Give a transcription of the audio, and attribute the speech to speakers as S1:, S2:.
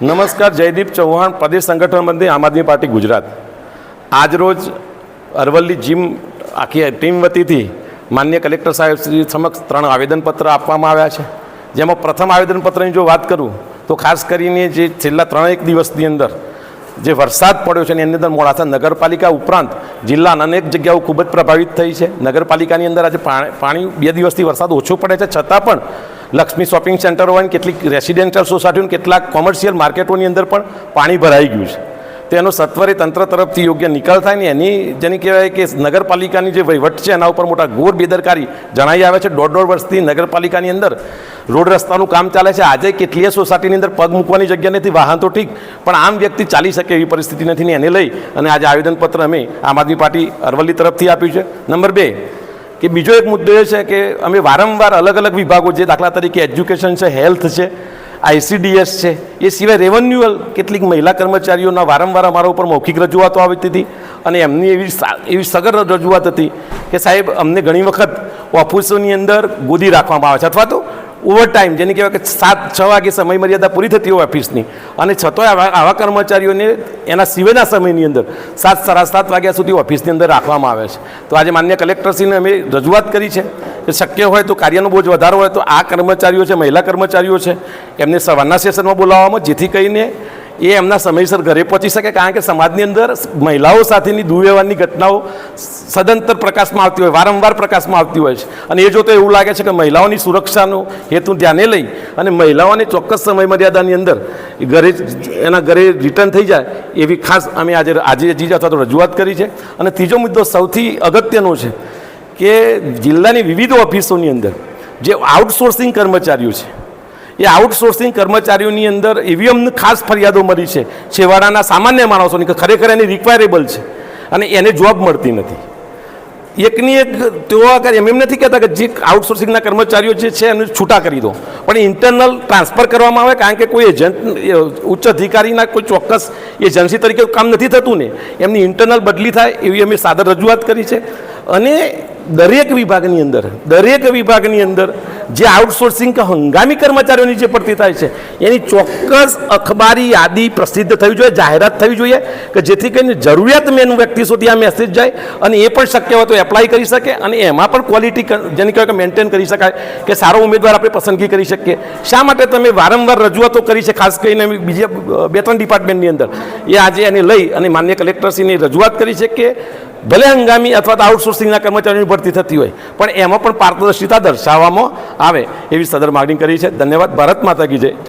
S1: નમસ્કાર, જયદીપ ચૌહાણ, પ્રદેશ સંગઠન મંત્રી આમ આદમી પાર્ટી ગુજરાત. આજરોજ અરવલ્લી જીમ આખી ટીમ વતીથી માન્ય કલેક્ટર સાહેબ શ્રી સમક્ષ ત્રણ આવેદનપત્ર આપવામાં આવ્યા છે. જેમાં પ્રથમ આવેદનપત્રની જો વાત કરું, તો ખાસ કરીને જે છેલ્લા ત્રણેક દિવસની અંદર જે વરસાદ પડ્યો છે, એની અંદર મોડાસા નગરપાલિકા ઉપરાંત જિલ્લાના અનેક જગ્યાઓ ખૂબ જ પ્રભાવિત થઈ છે. નગરપાલિકાની અંદર આજે પાણી પાણી બે દિવસથી વરસાદ ઓછો પડે છે. છતાં પણ લક્ષ્મી શોપિંગ સેન્ટર હોય કેટલીક રેસિડેન્શિયલ સોસાયટીઓ કેટલાક કોમર્શિયલ માર્કેટોની અંદર પણ પાણી ભરાઈ ગયું છે. તેનો સત્વરે તંત્ર તરફથી યોગ્ય નિકાલ થાય ને એની જેની કહેવાય કે નગરપાલિકાની જે વહીવટ છે એના ઉપર મોટા ઘોર બેદરકારી જણાઈ આવે છે. દોઢ દોઢ વર્ષથી નગરપાલિકાની અંદર રોડ રસ્તાનું કામ ચાલે છે. આજે કેટલીય સોસાયટીની અંદર પગ મૂકવાની જગ્યા નથી, વાહન તો ઠીક, પણ આમ વ્યક્તિ ચાલી શકે એવી પરિસ્થિતિ નથી ને એને લઈ અને આજે આવેદનપત્ર અમે આમ આદમી પાર્ટી અરવલ્લી તરફથી આપ્યું છે. નંબર બે કે બીજો એક મુદ્દો એ છે કે અમે વારંવાર અલગ અલગ વિભાગો જે દાખલા તરીકે એજ્યુકેશન છે, હેલ્થ છે, આઈસીડીએસ છે, એ સિવાય રેવન્યુઅલ કેટલીક મહિલા કર્મચારીઓના વારંવાર અમારા ઉપર મૌખિક રજૂઆતો આવતી હતી અને એમની એવી એવી સગર રજૂઆત હતી કે સાહેબ, અમને ઘણી વખત ઓફિસોની અંદર ગોદી રાખવામાં આવે છે. અથવા તો ઓવર ટાઈમ જેને કહેવાય કે સાત, છ વાગે સમય મર્યાદા પૂરી થતી હોય ઓફિસની અને છતાંય આવા કર્મચારીઓને એના સિવાયના સમયની અંદર સાત, સાડા સાત વાગ્યા સુધી ઓફિસની અંદર રાખવામાં આવે છે. તો આજે માન્ય કલેક્ટરશ્રીને અમે રજૂઆત કરી છે કે શક્ય હોય તો કાર્યનો બોજ વધારો હોય તો આ કર્મચારીઓ છે, મહિલા કર્મચારીઓ છે, એમને સવારના સેશનમાં બોલાવવામાં, જેથી કરીને એ એમના સમયસર ઘરે પહોંચી શકે, કારણ કે સમાજની અંદર મહિલાઓ સાથેની દુર્વ્યવહારની ઘટનાઓ સદંતર પ્રકાશમાં આવતી હોય, વારંવાર પ્રકાશમાં આવતી હોય છે. અને એ જોતો એવું લાગે છે કે મહિલાઓની સુરક્ષાનો હેતુ ધ્યાને લઈ અને મહિલાઓને ચોક્કસ સમય મર્યાદાની અંદર ઘરે એના ઘરે રિટર્ન થઈ જાય, એવી ખાસ અમે આજે આજે જીજ અથવા તો રજૂઆત કરી છે. અને ત્રીજો મુદ્દો સૌથી અગત્યનો છે કે જિલ્લાની વિવિધ ઓફિસોની અંદર જે આઉટસોર્સિંગ કર્મચારીઓ છે એ આઉટસોર્સિંગ કર્મચારીઓની અંદર એવી અમને ખાસ ફરિયાદો મળી છે. છેવાડાના સામાન્ય માણસોની કે ખરેખર એની રિક્વાયરેબલ છે. અને એને જોબ મળતી નથી. એકની એક તેઓ એમ એમ નથી કહેતા કે જે આઉટસોર્સિંગના કર્મચારીઓ જે છે એને છૂટા કરી દો. પણ ઇન્ટરનલ ટ્રાન્સફર કરવામાં આવે કારણ કે કોઈ એજન્ટ ઉચ્ચ અધિકારીના કોઈ ચોક્કસ એજન્સી તરીકે કામ નથી થતું ને. એમની ઇન્ટરનલ બદલી થાય એવી અમે સાદર રજૂઆત કરી છે. અને દરેક વિભાગની અંદર, દરેક વિભાગની અંદર જે આઉટસોર્સિંગ કે હંગામી કર્મચારીઓની જે પડતી થાય છે, એની ચોક્કસ અખબારી યાદી પ્રસિદ્ધ થવી જોઈએ, જાહેરાત થવી જોઈએ કે જેથી કરીને જરૂરિયાતમેન વ્યક્તિ સુધી આ મેસેજ જાય અને એ પણ શક્ય હોય તો એપ્લાય કરી શકે અને એમાં પણ ક્વોલિટી જેને કહેવાય કે મેન્ટેન કરી શકાય કે સારો ઉમેદવાર આપણે પસંદગી કરી શકીએ. શા માટે તમે વારંવાર રજૂઆતો કરી છે, ખાસ કરીને બીજા બે ત્રણ ડિપાર્ટમેન્ટની અંદર? એ આજે એને લઈ અને માન્ય કલેક્ટરશ્રીની રજૂઆત કરી છે ભલે હંગામી અથવા તો આઉટસોર્સિંગના કર્મચારીઓની ભરતી થતી હોય. પણ એમાં પણ પારદર્શિતા દર્શાવવામાં આવે એવી સદર માગણી કરી છે. ધન્યવાદ. ભારત માતા કી જય.